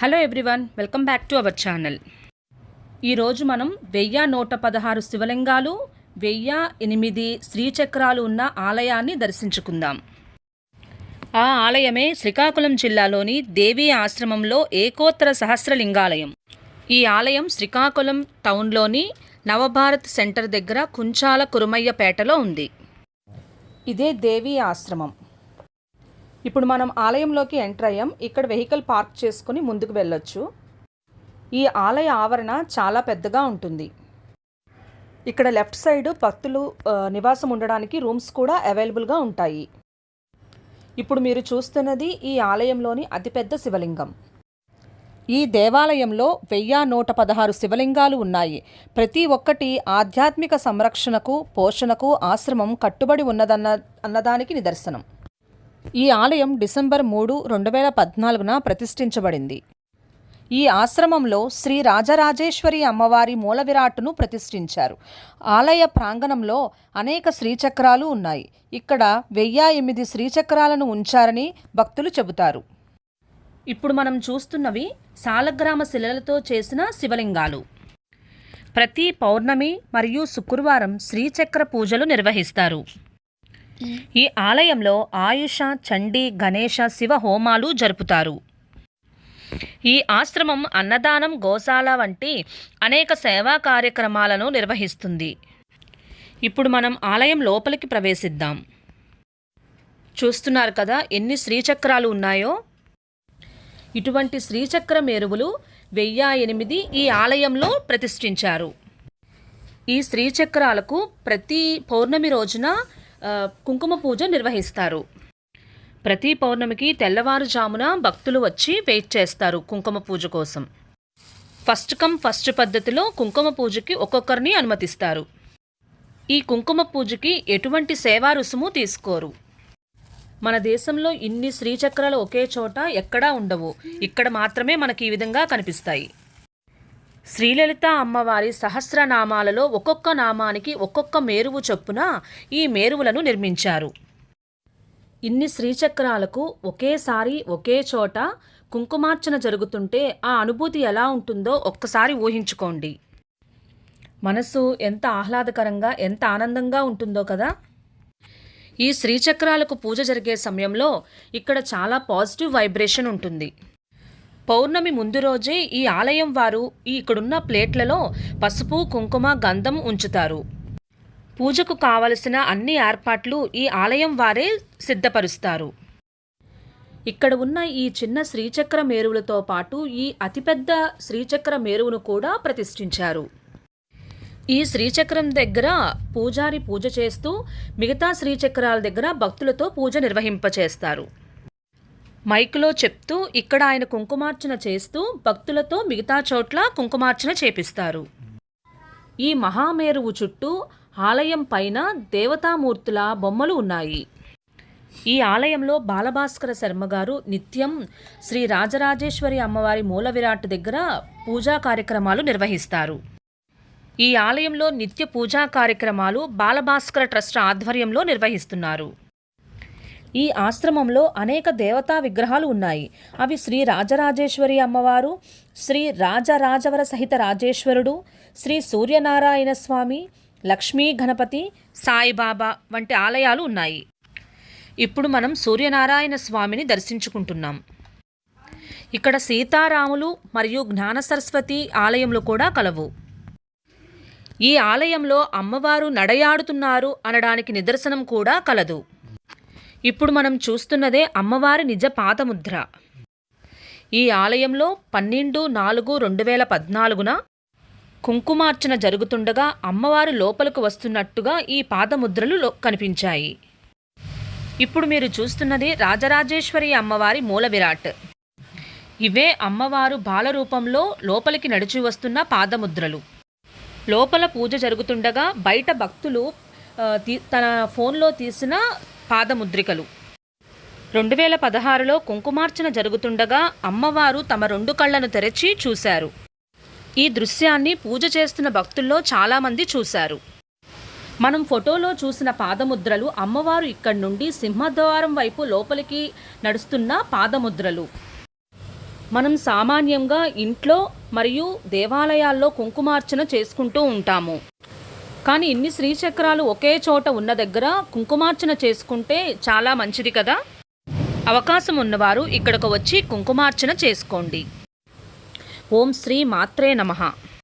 Hello everyone welcome back to our channel. ఈరోజు మనం వెయ్యి నూట పదహారు శివలింగాలు వెయ్యి ఎనిమిది శ్రీచక్రాలు ఉన్న ఆలయాన్ని దర్శించుకుందాం. ఆ ఆలయమే శ్రీకాకుళం జిల్లాలోని దేవీ ఆశ్రమంలో ఏకోత్తర సహస్రలింగాలయం. ఈ ఆలయం శ్రీకాకుళం టౌన్లోని నవభారత్ సెంటర్ దగ్గర కుంచాల కురుమయ్యపేటలో ఉంది. ఇదే దేవీ ఆశ్రమం. ఇప్పుడు మనం ఆలయంలోకి ఎంటర్ అయ్యాం. ఇక్కడ వెహికల్ పార్క్ చేసుకుని ముందుకు వెళ్ళొచ్చు. ఈ ఆలయ ఆవరణ చాలా పెద్దగా ఉంటుంది. ఇక్కడ లెఫ్ట్ సైడ్ భక్తులు నివాసం ఉండడానికి రూమ్స్ కూడా అవైలబుల్గా ఉంటాయి. ఇప్పుడు మీరు చూస్తున్నది ఈ ఆలయంలోని అతిపెద్ద శివలింగం. ఈ దేవాలయంలో వెయ్యి నూట పదహారు శివలింగాలు ఉన్నాయి. ప్రతి ఒక్కటి ఆధ్యాత్మిక సంరక్షణకు పోషణకు ఆశ్రమం కట్టుబడి ఉన్నదన్న అన్నదానికి నిదర్శనం. ఈ ఆలయం డిసెంబర్ మూడు రెండు వేల పద్నాలుగున ప్రతిష్ఠించబడింది. ఈ ఆశ్రమంలో శ్రీ రాజరాజేశ్వరి అమ్మవారి మూల విరాట్ను ప్రతిష్ఠించారు. ఆలయ ప్రాంగణంలో అనేక శ్రీచక్రాలు ఉన్నాయి. ఇక్కడ వెయ్యి ఎనిమిది శ్రీచక్రాలను ఉంచారని భక్తులు చెబుతారు. ఇప్పుడు మనం చూస్తున్నవి సాలగ్రామ శిలలతో చేసిన శివలింగాలు. ప్రతి పౌర్ణమి మరియు శుక్రవారం శ్రీచక్ర పూజలు నిర్వహిస్తారు. ఈ ఆలయంలో ఆయుష చండీ గణేష శివ హోమాలు జరుపుతారు. ఈ ఆశ్రమం అన్నదానం గోశాల వంటి అనేక సేవా కార్యక్రమాలను నిర్వహిస్తుంది. ఇప్పుడు మనం ఆలయం లోపలికి ప్రవేశిద్దాం. చూస్తున్నారు కదా ఎన్ని శ్రీచక్రాలు ఉన్నాయో? ఇటువంటి శ్రీచక్ర మేరువులు వెయ్యి ఎనిమిది ఈ ఆలయంలో ప్రతిష్ఠించారు. ఈ శ్రీచక్రాలకు ప్రతి పౌర్ణమి రోజున కుంకుమ పూజ నిర్వహిస్తారు. ప్రతి పౌర్ణమికి తెల్లవారుజామున భక్తులు వచ్చి వెయిట్ చేస్తారు కుంకుమ పూజ కోసం. ఫస్ట్ కమ్ ఫస్ట్ పద్ధతిలో కుంకుమ పూజకి ఒక్కొక్కరిని అనుమతిస్తారు. ఈ కుంకుమ పూజకి ఎటువంటి సేవా రుసుము తీసుకోరు. మన దేశంలో ఇన్ని శ్రీచక్రాలు ఒకే చోట ఎక్కడా ఉండవు. ఇక్కడ మాత్రమే మనకి ఈ విధంగా కనిపిస్తాయి. శ్రీలలిత అమ్మవారి సహస్రనామాలలో ఒక్కొక్క నామానికి ఒక్కొక్క మేరువు చొప్పున ఈ మేరువులను నిర్మించారు. ఇన్ని శ్రీచక్రాలకు ఒకేసారి ఒకే చోట కుంకుమార్చన జరుగుతుంటే ఆ అనుభూతి ఎలా ఉంటుందో ఒక్కసారి ఊహించుకోండి. మనసు ఎంత ఆహ్లాదకరంగా ఎంత ఆనందంగా ఉంటుందో కదా? ఈ శ్రీచక్రాలకు పూజ జరిగే సమయంలో ఇక్కడ చాలా పాజిటివ్ వైబ్రేషన్ ఉంటుంది. పౌర్ణమి ముందు రోజే ఈ ఆలయం వారు ఈ ఇక్కడున్న ప్లేట్లలో పసుపు కుంకుమ గంధం ఉంచుతారు. పూజకు కావలసిన అన్ని ఏర్పాట్లు ఈ ఆలయం వారే సిద్ధపరుస్తారు. ఇక్కడ ఉన్న ఈ చిన్న శ్రీచక్ర మేరువులతో పాటు ఈ అతిపెద్ద శ్రీచక్ర మేరువును కూడా ప్రతిష్ఠించారు. ఈ శ్రీచక్రం దగ్గర పూజారి పూజ చేస్తూ మిగతా శ్రీచక్రాల దగ్గర భక్తులతో పూజ నిర్వహింపచేస్తారు. మైకులో చెప్తూ ఇక్కడ ఆయన కుంకుమార్చన చేస్తూ భక్తులతో మిగతా చోట్ల కుంకుమార్చన చేపిస్తారు. ఈ మహామేరువు చుట్టూ ఆలయం పైన దేవతామూర్తుల బొమ్మలు ఉన్నాయి. ఈ ఆలయంలో బాలభాస్కర శర్మ గారు నిత్యం శ్రీ రాజరాజేశ్వరి అమ్మవారి మూల విరాట్ దగ్గర పూజా కార్యక్రమాలు నిర్వహిస్తారు. ఈ ఆలయంలో నిత్య పూజా కార్యక్రమాలు బాలభాస్కర ట్రస్ట్ ఆధ్వర్యంలో నిర్వహిస్తున్నారు. ఈ ఆశ్రమంలో అనేక దేవతా విగ్రహాలు ఉన్నాయి. అవి శ్రీ రాజరాజేశ్వరి అమ్మవారు శ్రీ రాజరాజవర సహిత రాజేశ్వరుడు శ్రీ సూర్యనారాయణ స్వామి లక్ష్మీ గణపతి సాయిబాబా వంటి ఆలయాలు ఉన్నాయి. ఇప్పుడు మనం సూర్యనారాయణ స్వామిని దర్శించుకుంటున్నాం. ఇక్కడ సీతారాములు మరియు జ్ఞాన సరస్వతి ఆలయంలో కూడా కలవు. ఈ ఆలయంలో అమ్మవారు నడయాడుతున్నారు అనడానికి నిదర్శనం కూడా కలదు. ఇప్పుడు మనం చూస్తున్నదే అమ్మవారి నిజ పాదముద్ర. ఈ ఆలయంలో పన్నెండు నాలుగు రెండు వేల పద్నాలుగున కుంకుమార్చన జరుగుతుండగా అమ్మవారు లోపలకు వస్తున్నట్టుగా ఈ పాదముద్రలు కనిపించాయి. ఇప్పుడు మీరు చూస్తున్నది రాజరాజేశ్వరి అమ్మవారి మూల విరాట్. ఇవే అమ్మవారు బాలరూపంలో లోపలికి నడిచి వస్తున్న పాదముద్రలు. లోపల పూజ జరుగుతుండగా బయట భక్తులు తీ- తన ఫోన్లో తీసిన పాదముద్రికలు. రెండు వేల పదహారులో కుంకుమార్చన జరుగుతుండగా అమ్మవారు తమ రెండు కళ్ళను తెరచి చూశారు. ఈ దృశ్యాన్ని పూజ చేస్తున్న భక్తుల్లో చాలామంది చూశారు. మనం ఫోటోలో చూసిన పాదముద్రలు అమ్మవారు ఇక్కడి నుండి సింహద్వారం వైపు లోపలికి నడుస్తున్న పాదముద్రలు. మనం సామాన్యంగా ఇంట్లో మరియు దేవాలయాల్లో కుంకుమార్చన చేసుకుంటూ ఉంటాము. కానీ ఇన్ని శ్రీచక్రాలు ఒకే చోట ఉన్న దగ్గర కుంకుమార్చన చేసుకుంటే చాలా మంచిది కదా? అవకాశం ఉన్నవారు ఇక్కడకు వచ్చి కుంకుమార్చన చేసుకోండి. ఓం శ్రీ మాత్రే నమః.